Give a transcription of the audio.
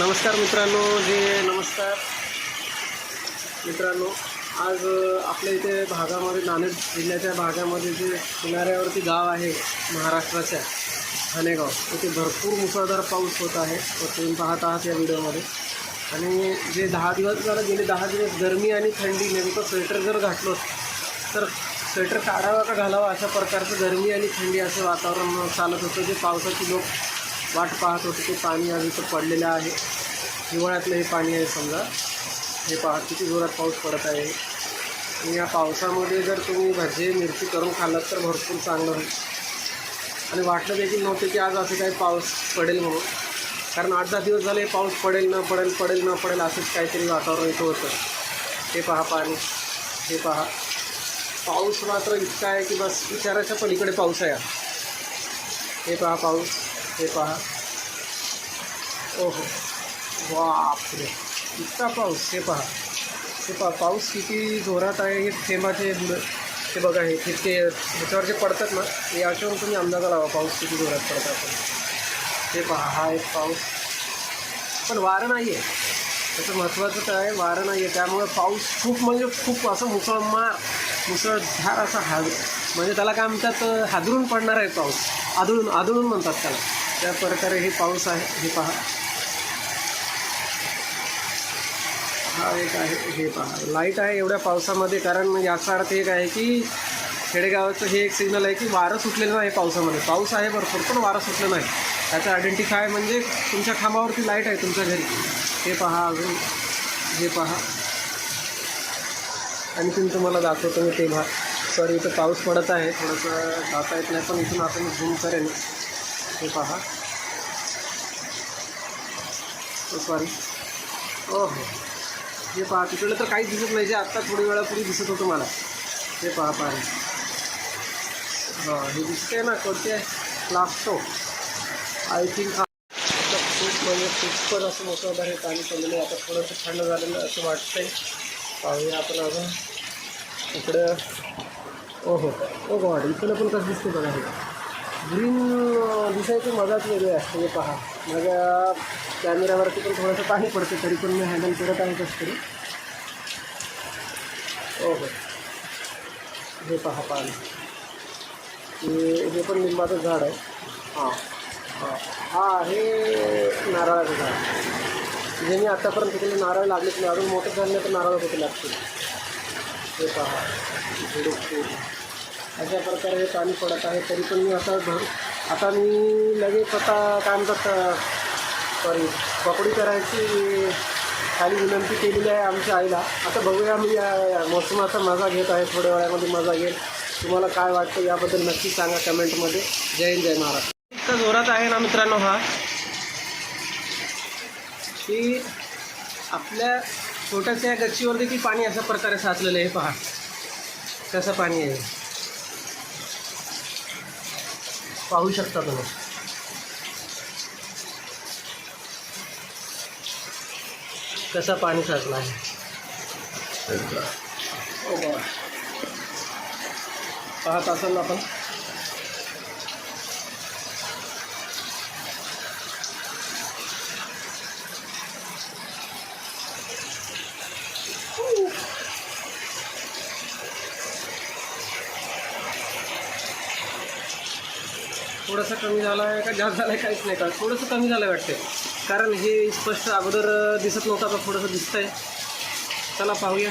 नमस्कार मित्रांनो जे नमस्कार. मित्रांनो आज आपल्या इथे भागामध्ये नांदेड जिल्ह्याच्या भागामध्ये जे किनाऱ्यावरती गाव आहे महाराष्ट्राच्या ठाणेगाव तिथे भरपूर मुसळधार पाऊस होत आहे. तो तुम्ही पाहत आहात या व्हिडिओमध्ये. आणि जे दहा दिवस झालं गेले दहा दिवस गरमी आणि थंडी नेमकं स्वेटर जर घातलं तर स्वेटर काढावा का घालावा अशा प्रकारचं गरमी आणि थंडी असं वातावरण चालत होतं. जे पावसाची लोक वाट पाहत होते ते पाणी आज इथं पडलेलं आहे. हिवाळ्यातलं हे पाणी आहे समजा. हे पहा किती जोरात पाऊस पडत आहे. आणि या पावसामध्ये जर तुम्ही भजे मिरची करून खाल्लात तर भरपूर चांगलं होईल. आणि वाटलं देखील नव्हतं की आज असं काही पाऊस पडेल म्हणून. कारण आठ दहा दिवस झाले पाऊस पडेल न पडेल पडेल न पडेल असंच काहीतरी वातावरण इथं होतं. हे पहा पाणी. हे पहा. पाऊस मात्र इतका आहे की बस विचाराच्या पलीकडे पाऊस आहे. हे पहा पाऊस. हे पहा. ओहो. बापरे. इतका पाऊस. हे पहा. हे पहा पाऊस किती जोरात आहे हे थेंबाचे. ते बघा हे ठिपके ह्याच्यावर जे पडतात ना हे याच्यावरून तुम्ही अंदाजा लावा पाऊस किती जोरात पडतात हे पहा हा एक पाऊस. पण वारं नाही आहे त्याचं महत्त्वाचं काय आहे वारं नाही आहे त्यामुळे पाऊस खूप म्हणजे खूप असं मुसळमार मुसळधार असा हाद म्हणजे त्याला काय म्हणतात हादरून पडणार आहे पाऊस. आदळून आदळून म्हणतात त्याला. त्या प्रकारे हे पाऊस आहे हे पहा. हा एक आहे हे पहा. लाइट आहे एवढ्या पावसामध्ये कारण याचा अर्थ एक आहे की खेडेगावाचं हे एक सिग्नल आहे की वारं सुटलेलं नाही पावसामध्ये. पाऊस आहे भरपूर पण वारं सुटलं नाही. त्याचं आयडेंटिफाय म्हणजे तुमच्या खांबावरती लाइट आहे तुमच्या घरी. हे पहा अजून. हे पहा. आणखीन तुम्हाला दाखवतो मी ते भाग सॉरी इथं पाऊस पडत आहे. थोडंसं जाता येत नाही पण इथून आपण झूम करेन. हे पहा. सॉरी हो हो हे पहा तिकडलं तर काहीच दिसत नाही जे आत्ता थोडी वेळापूर्वी दिसत होतं मला. हे पहा पाणी हां हे दिसतंय ना कोणते? लागतो आय थिंक हा खूप म्हणजे खूपच असं मोठं हे पाणी पडलेलं आहे. आता थोडंसं थंड झालेलं असं वाटतं आहे पाहूया आपण अजून. इकडं ओहो. ओ गॉड इकडं पण कसं दिसते बघा हे. ग्रीन दिसायची मजाच वेगळी असते हे पहा. माझ्या कॅमेऱ्यावरती पण थोडंसं पाणी पडते तरी पण मी हँडल करत आहे कसं तरी. ओके हे. पहा पाणी. हे हे पण लिंबाचं झाड आहे. हां हां. हा हे नारळाचं झाड. जे मी आत्तापर्यंत तिकडे नारळ लागले नाही अजून मोठं झालं नाही तर नारळ कुठे लागतील? हे पहा. अशा प्रकारे हे पाणी पडत आहे तरी पण मी असं भर आता मी लगेच आता काय म्हणतात सॉरी पकोडी करायची खाली विनंती केलेली आहे आमच्या आईला. आता बघूया मी या मोसमाचा मजा घेत आहे थोड्या वेळामध्ये मजा घेईल. तुम्हाला काय वाटतं याबद्दल नक्की सांगा कमेंटमध्ये. जय हिंद जय महाराष्ट्र. इतका जोरात आहे ना मित्रांनो हा की आपल्या छोट्याशा या गच्चीवर देखील पाणी अशा प्रकारे साचलेलं आहे पहा. कसं पाणी आहे. पाहू शकता तुम्ही. कसं पाणी साचलं आहे? बा. पाहत असाल ना आपण? थोडंसं कमी झालं आहे का जास्त झालं आहे काहीच नाही का थोडंसं कमी झालं वाटते कारण हे स्पष्ट अगोदर दिसत नव्हतं आता थोडंसं दिसतंय. चला पाहूया.